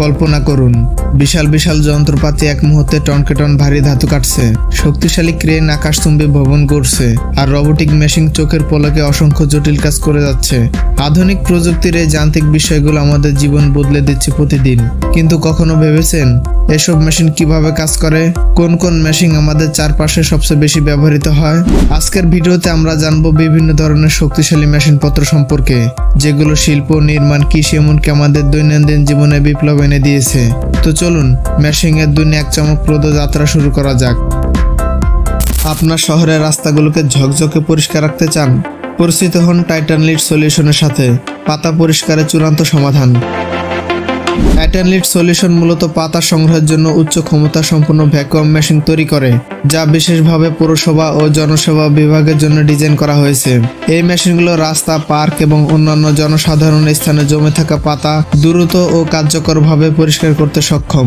কল্পনা করুন, বিশাল বিশাল যন্ত্রপাতি এক মুহূর্তে টনকে টন ভারী ধাতু কাটছে। শক্তিশালী ক্রেন আকাশচুম্বী ভবন করছে আর রোবোটিক মেশিন চোখের পলকে অসংখ্য জটিল কাজ করে যাচ্ছে। আধুনিক প্রযুক্তির এই যান্ত্রিক বিষয়গুলো আমাদের জীবন বদলে দিচ্ছে প্রতিদিন। কিন্তু কখনো ভেবেছেন, এসব মেশিন কীভাবে কাজ করে? কোন কোন মেশিন আমাদের চারপাশে সবচেয়ে বেশি ব্যবহৃত হয়? আজকের ভিডিওতে আমরা জানব বিভিন্ন ধরনের শক্তিশালী মেশিনপত্র সম্পর্কে, যেগুলো শিল্প, নির্মাণ, কৃষি, এমনকি আমাদের দৈনন্দিন জীবনে বিপ্লব এনে দিয়েছে। তো চলুন মেশিং এর দুনিয়া এক চমকপ্রদ যাত্রা শুরু করা যাক। আপনার শহরের রাস্তাগুলোকে ঝকঝকে পরিষ্কার রাখতে চান? পরিচিত হন টাইটান লিড সলিউশনের সাথে। পাতা পরিষ্কারের চূড়ান্ত সমাধান। টাইটান লিড সলিউশন মূলত পাতা সংগ্রহের জন্য উচ্চ ক্ষমতা সম্পন্ন ভ্যাকুয়াম মেশিন তৈরি করে, যা বিশেষভাবে পৌরসভা ও জনসেবা বিভাগের জন্য ডিজাইন করা হয়েছে। এই মেশিনগুলো রাস্তা পার্ক এবং অন্যান্য জনসাধারণ স্থানে জমে থাকা পাতা দ্রুত ও কার্যকরভাবে পরিষ্কার করতে সক্ষম।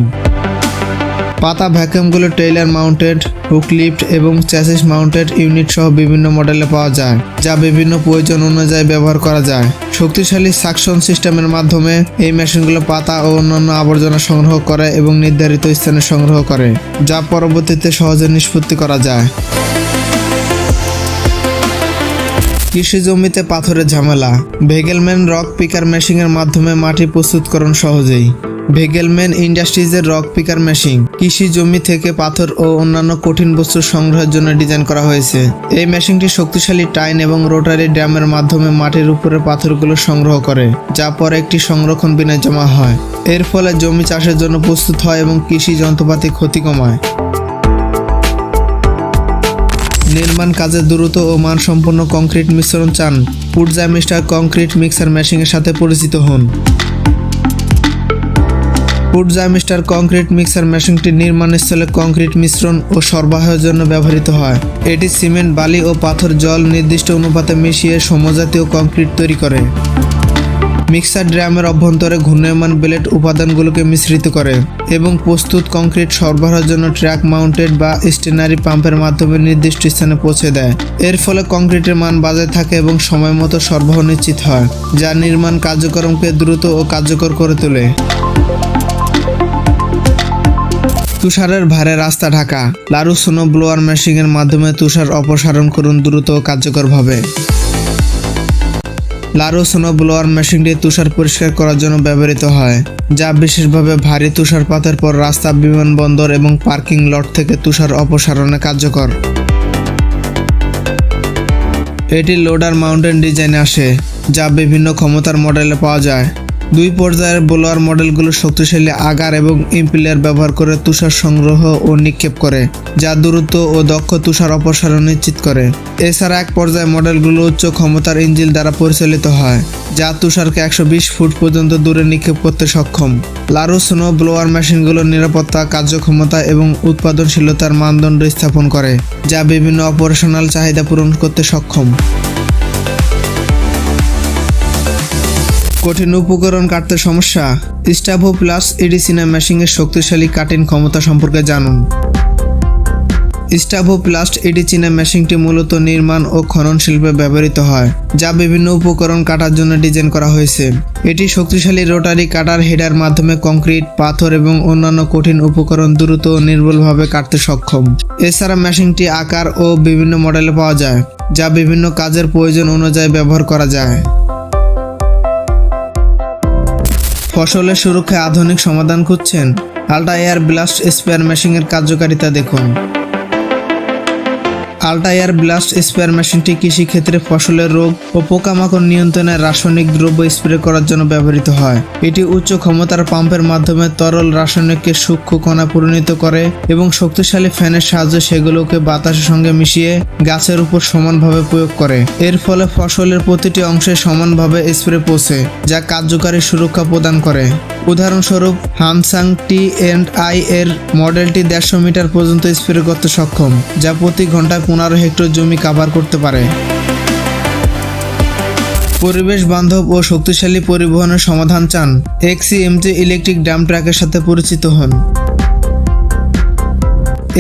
পাতা ভ্যাকুয়ামগুলো টেইলার মাউন্টেড, হুক লিফট এবং চ্যাসিস মাউন্টেড ইউনিট সহ বিভিন্ন মডেলে পাওয়া যায়, যা বিভিন্ন প্রয়োজন অনুযায়ী ব্যবহার করা যায়। শক্তিশালী সাকশন সিস্টেমের মাধ্যমে এই মেশিনগুলো পাতা ও অন্যান্য আবর্জনা সংগ্রহ করে এবং নির্ধারিত স্থানে সংগ্রহ করে, যা পরবর্তীতে সহজে নিষ্পত্তি করা যায়। কৃষি জমিতে পাথরের ঝামেলা। ভেগেলম্যান রক পিকার মেশিনের মাধ্যমে মাটি প্রস্তুতকরণ সহজেই। ভেগেলম্যান ইন্ডাস্ট্রিজের রক পিকার মেশিন। কৃষি জমি থেকে পাথর ও অন্যান্য কঠিন বস্তু সংগ্রহের জন্য ডিজাইন করা হয়েছে। এই মেশিনটি শক্তিশালী টাইন এবং রোটারি ড্যামের মাধ্যমে মাটির উপরে পাথরগুলো সংগ্রহ করে, যা পরে একটি সংরক্ষণ বিনে জমা হয়। এর ফলে জমি চাষের জন্য প্রস্তুত হয় এবং কৃষি যন্ত্রপাতি ক্ষতি কমায়। নির্মাণ কাজে দ্রুত ও মানসম্পন্ন কংক্রিট মিশ্রণ চান। পুরজা মিস্টার কংক্রিট মিক্সার মেশিনের সাথে পরিচিত হন। পুরজা মিস্টার কংক্রিট মিক্সার মেশিনটি নির্মাণস্থলে কংক্রিট মিশ্রণ ও সরবরাহের জন্য ব্যবহৃত হয়। এটি সিমেন্ট, বালি ও পাথর জল নির্দিষ্ট অনুপাতে মিশিয়ে সমজাতীয় কংক্রিট তৈরি করে। মিক্সার ড্রামের অভ্যন্তরে ঘূর্ণায়মান ব্লেড উপাদানগুলোকে মিশ্রিত করে এবং প্রস্তুত কংক্রিট সরবরাহের জন্য ট্র্যাক মাউন্টেড বা স্টেনারি পাম্পের মাধ্যমে নির্দিষ্ট স্থানে পৌঁছে দেয়। এর ফলে কংক্রিটের মান বজায় থাকে এবং সময় মতো সরবরাহ নিশ্চিত হয়, যা নির্মাণ কার্যক্রমকে দ্রুত ও কার্যকর করে তোলে। তুষারের ভারে রাস্তা ঢাকা। লারু সোনো ব্লোয়ার মেশিনের মাধ্যমে তুষার অপসারণ করুন দ্রুত কার্যকরভাবে। লারো সোনো ব্লোয়ার মেশিনটি তুষার পরিষ্কার করার জন্য ব্যবহৃত হয়, যা বিশেষভাবে ভারী তুষারপাতের পর রাস্তা, বিমানবন্দর এবং পার্কিং লট থেকে তুষার অপসারণে কার্যকর। এটি লোডার মাউন্টেন ডিজাইনে আসে, যা বিভিন্ন ক্ষমতার মডেলে পাওয়া যায়। দুই পর্যায়ের বোলোয়ার মডেলগুলো শক্তিশালী আগার এবং ইম্পিলিয়ার ব্যবহার করে তুষার সংগ্রহ ও নিক্ষেপ করে, যা দ্রুত ও দক্ষ তুষার অপসারণ নিশ্চিত করে। এছাড়া এক পর্যায়ে মডেলগুলো উচ্চ ক্ষমতার ইঞ্জিল দ্বারা পরিচালিত হয়, যা তুষারকে একশো বিশ ফুট পর্যন্ত দূরে নিক্ষেপ করতে সক্ষম। লারু স্নো ব্লোয়ার মেশিনগুলোর নিরাপত্তা, কার্যক্ষমতা এবং উৎপাদনশীলতার মানদণ্ড স্থাপন করে, যা বিভিন্ন অপারেশনাল চাহিদা পূরণ করতে সক্ষম। কঠিন উপকরণ কাটতে সমস্যা। স্টাভো প্লাস এডিসিনা মেশিনের শক্তিশালী কাটিং ক্ষমতা সম্পর্কে জানুন। স্টাভো প্লাস্ট এডিচিনা মেশিনটি মূলত নির্মাণ ও খনন শিল্পে ব্যবহৃত হয়, যা বিভিন্ন উপকরণ কাটার জন্য ডিজাইন করা হয়েছে। এটি শক্তিশালী রোটারি কাটার হেডার মাধ্যমে কংক্রিট, পাথর এবং অন্যান্য কঠিন উপকরণ দ্রুত ও নির্ভুলভাবে কাটতে সক্ষম। এছাড়া মেশিনটি আকার ও বিভিন্ন মডেলে পাওয়া যায়, যা বিভিন্ন কাজের প্রয়োজন অনুযায়ী ব্যবহার করা যায়। ফসলের সুরক্ষায় আধুনিক সমাধান খুঁজছেন আল্ট্রা এয়ার ব্লাস্ট স্পেয়ার মেশিনের কার্যকারিতা দেখুন। আল্ট্রা এয়ার ব্লাস্ট স্পেয়ার মেশিনটি কৃষিক্ষেত্রে ফসলের রোগ ও পোকামাকড় নিয়ন্ত্রণে রাসায়নিক দ্রব্য স্প্রে করার জন্য ব্যবহৃত হয়। এটি উচ্চ ক্ষমতার পাম্পের মাধ্যমে তরল রাসায়নিককে সূক্ষ্ম কণা পরিণত করে এবং শক্তিশালী ফ্যানের সাহায্যে সেগুলোকে বাতাসের সঙ্গে মিশিয়ে গাছের উপর সমানভাবে প্রয়োগ করে। এর ফলে ফসলের প্রতিটি অংশে সমানভাবে স্প্রে পৌঁছে, যা কার্যকারী সুরক্ষা প্রদান করে। উদাহরণস্বরূপ, হামসাং টি এন্ড আই এর মডেলটি দেড়শো মিটার পর্যন্ত স্প্রে করতে সক্ষম, যা প্রতি ঘন্টায় পনেরো হেক্টর জমি কাভার করতে পারে। পরিবেশ বান্ধব ও শক্তিশালী পরিবহনের সমাধান চান এক্সিএমজি ইলেকট্রিক ডাম ট্রাকের সাথে পরিচিত হন।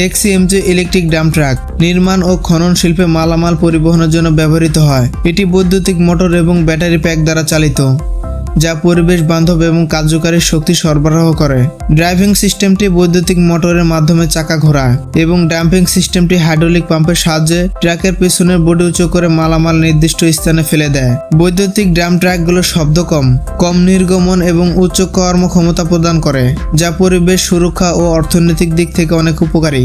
এক্সিএমজি ইলেকট্রিক ডাম ট্রাক নির্মাণ ও খনন শিল্পে মালামাল পরিবহনের জন্য ব্যবহৃত হয়। এটি বৈদ্যুতিক মোটর এবং ব্যাটারি প্যাক দ্বারা চালিত। যা পরিবেশ বান্ধব এবং কার্যকারী শক্তি সরবরাহ করে। ড্রাইভিং সিস্টেমটি বৈদ্যুতিক মোটরের মাধ্যমে চাকা ঘোরায় এবং ডাম্পিং সিস্টেমটি হাইড্রোলিক পাম্পের সাহায্যে ট্রাকের পেছনের বডি উঁচু করে মালামাল নির্দিষ্ট স্থানে ফেলে দেয়। বৈদ্যুতিক ড্রাম ট্রাকগুলো শব্দ কম কম নির্গমন এবং উচ্চ কর্মক্ষমতা প্রদান করে, যা পরিবেশ সুরক্ষা ও অর্থনৈতিক দিক থেকে অনেক উপকারী।